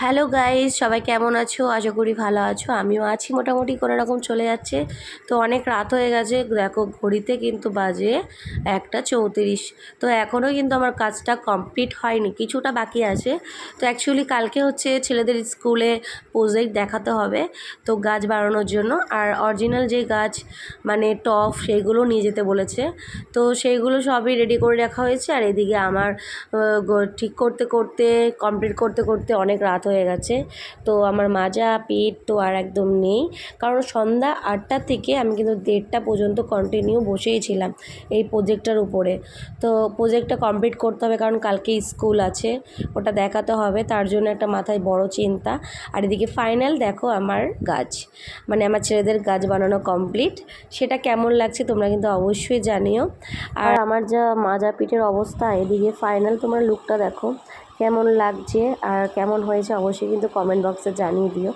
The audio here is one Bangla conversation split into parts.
হ্যালো গাইজ সবাই কেমন আছো? আশা করি ভালো আছো। আমিও আছি, মোটামুটি কোনো রকম চলে যাচ্ছে। তো অনেক রাত হয়ে গেছে, দেখো ঘড়িতে কিন্তু বাজে একটা চৌত্রিশ। তো এখনও কিন্তু আমার কাজটা কমপ্লিট হয়নি, কিছুটা বাকি আছে। তো অ্যাকচুয়ালি কালকে হচ্ছে ছেলেদের স্কুলে প্রজেক্ট দেখাতে হবে, তো গাছ বাড়ানোর জন্য। আর অরিজিনাল যে গাছ মানে টফ সেইগুলো নিয়ে যেতে বলেছে। তো সেইগুলো সবই রেডি করে রাখা হয়েছে। আর এদিকে আমার ঠিক করতে করতে কমপ্লিট করতে করতে অনেক রাত হয়ে গেছে। তো আমার মাজা পেট তো আর একদম নেই। কারণ সন্ধ্যা আটটা থেকে আমি কিন্তু দেড়টা পর্যন্ত কন্টিনিউ বসেই ছিলাম এই প্রোজেক্টটার উপরে। তো প্রোজেক্টটা কমপ্লিট করতে হবে কারণ কালকে স্কুল আছে, ওটা দেখাতে হবে। তার জন্য একটা মাথায় বড় চিন্তা। আর এদিকে ফাইনাল দেখো আমার গাছ। মানে আমার ছেলেদের গাছ বানানো কমপ্লিট সেটা কেমন লাগছে তোমরা কিন্তু অবশ্যই জানিও। আর আমার যা মাজা পিঠের অবস্থা, এদিকে ফাইনাল তোমার লুকটা দেখো। কেমন লাগছে আর কেমন হয়েছে অবশ্যই কিন্তু কমেন্ট বক্সে জানিয়ে দিও।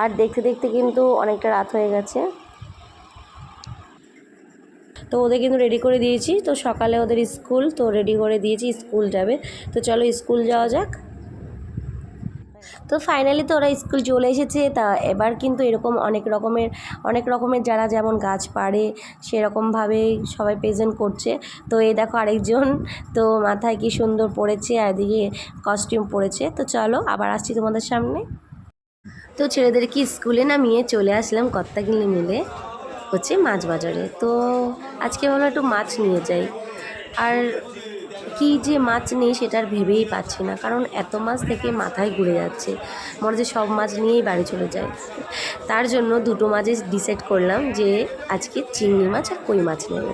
আর দেখতে দেখতে কিন্তু অনেকটা রাত হয়ে গেছে। তো ওদের কিন্তু রেডি করে দিয়েছি। তো সকালে ওদের স্কুল, তো রেডি করে দিয়েছি, স্কুল যাবে। তো চলো স্কুল যাওয়া যাক। তো ফাইনালি তো ওরা স্কুল চলে এসেছে। তা এবার কিন্তু এরকম অনেক রকমের অনেক রকমের যারা যেমন গাছ পাড়ে সেরকমভাবেই সবাই প্রেজেন্ট করছে। তো এই দেখো আরেকজন, তো মাথায় কি সুন্দর পড়েছে আর এদিকে কস্টিউম পরেছে তো চলো আবার আসছি তোমাদের সামনে। তো ছেলেদেরকে স্কুলে নামিয়ে চলে আসলাম কত্তাগিলি মিলে হচ্ছে মাছ বাজারে। তো আজকে হলো একটু মাছ নিয়ে যাই। আর কি যে মাছ নেই সেটার ভেবেই পাচ্ছি না। কারণ এত মাছ থেকে মাথায় ঘুরে যাচ্ছে। মনে হচ্ছে সব মাছ নিয়েই বাড়ি চলে যায়। তার জন্য দুটো মাছই ডিসাইড করলাম যে আজকে চিংড়ি মাছ আর কই মাছ নেব।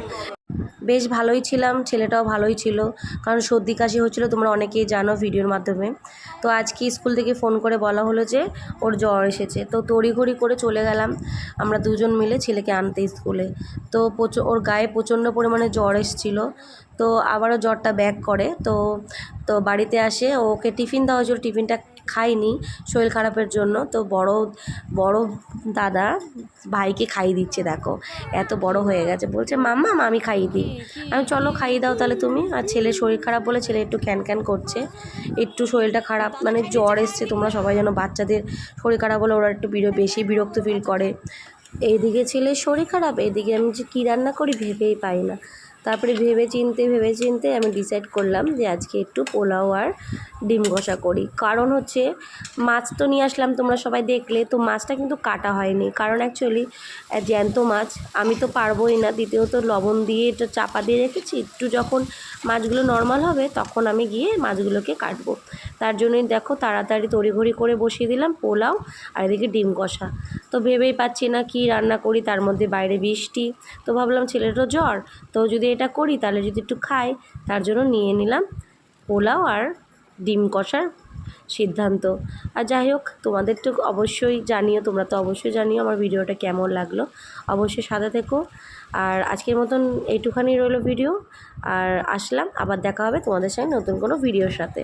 বেশ ভালোই ছিলাম, ছেলেটাও ভালোই ছিল। কারণ সর্দি কাশি হচ্ছিল, তোমরা অনেকেই জানো ভিডিওর মাধ্যমে। তো আজকে স্কুল থেকে ফোন করে বলা হলো যে, ওর জ্বর এসেছে। তো তড়িঘড়ি করে চলে গেলাম আমরা দুজন মিলে ছেলেকে আনতে স্কুলে। তো ওর গায়ে প্রচণ্ড পরিমাণে জ্বর এসেছিল। তো আবারও জ্বরটা ব্যাক করে। তো তো বাড়িতে আসে, ওকে টিফিন দেওয়া হয়েছিল। টিফিনটা খাইনি, শরীর খারাপের জন্য। তো বড় বড় দাদা ভাইকে খাইয়ে দিচ্ছে, দেখো। এত বড় হয়ে গেছে। বলছে, মাম্মা আমি খাইয়ে দিই। আমি, চলো, খাইয়ে দাও তাহলে তুমি। আর ছেলে শরীর খারাপ বলে ছেলে একটু ক্যান ক্যান করছে। একটু শরীরটা খারাপ মানে জ্বর এসছে, তোমরা সবাই যেন বাচ্চাদের শরীর খারাপ হলে ওরা একটু বেশি বিরক্ত ফিল করে। এইদিকে ছেলের শরীর খারাপ, এইদিকে আমি যে কী রান্না করি ভেবেই পাই না। তারপরে ভেবে চিনতে ভেবে চিনতে আমি ডিসাইড করলাম যে আজকে একটু পোলাও আর ডিম কষা করি। কারণ হচ্ছে, মাছ তো নিয়ে আসলাম, তোমরা সবাই দেখলে, তো মাছটা কিন্তু কাটা হয়নি। কারণ অ্যাকচুয়ালি জ্যান্ত মাছ, আমি তো পারবোই না। দ্বিতীয়ত, লবণ দিয়ে এটা চাপা দিয়ে রেখেছি। একটু যখন মাছগুলো নর্মাল হবে, তখন আমি গিয়ে মাছগুলোকে কাটবো। তার জন্যই দেখো, তাড়াতাড়ি তড়িঘড়ি করে বসিয়ে দিলাম পোলাও আর এদিকে ডিম কষা। তো ভেবেই পাচ্ছি না কি রান্না করি, তার মধ্যে বাইরে বৃষ্টি। তো ভাবলাম ছেলেরও জ্বর, তো যদি এটা করি, তাহলে যদি একটু খাই, তার জন্য নিয়ে নিলাম পোলাও আর ডিম কষার সিদ্ধান্ত। আর যাই হোক, তোমাদের তো অবশ্যই জানিও, তোমরা তো অবশ্যই জানিও আমার ভিডিওটা কেমন লাগল। অবশ্যই সাদা থেকো। আর আজকের মতন এইটুখানি রইল ভিডিও। আর আসলাম, আবার দেখা হবে তোমাদের সঙ্গে নতুন কোনো ভিডিওর সাথে।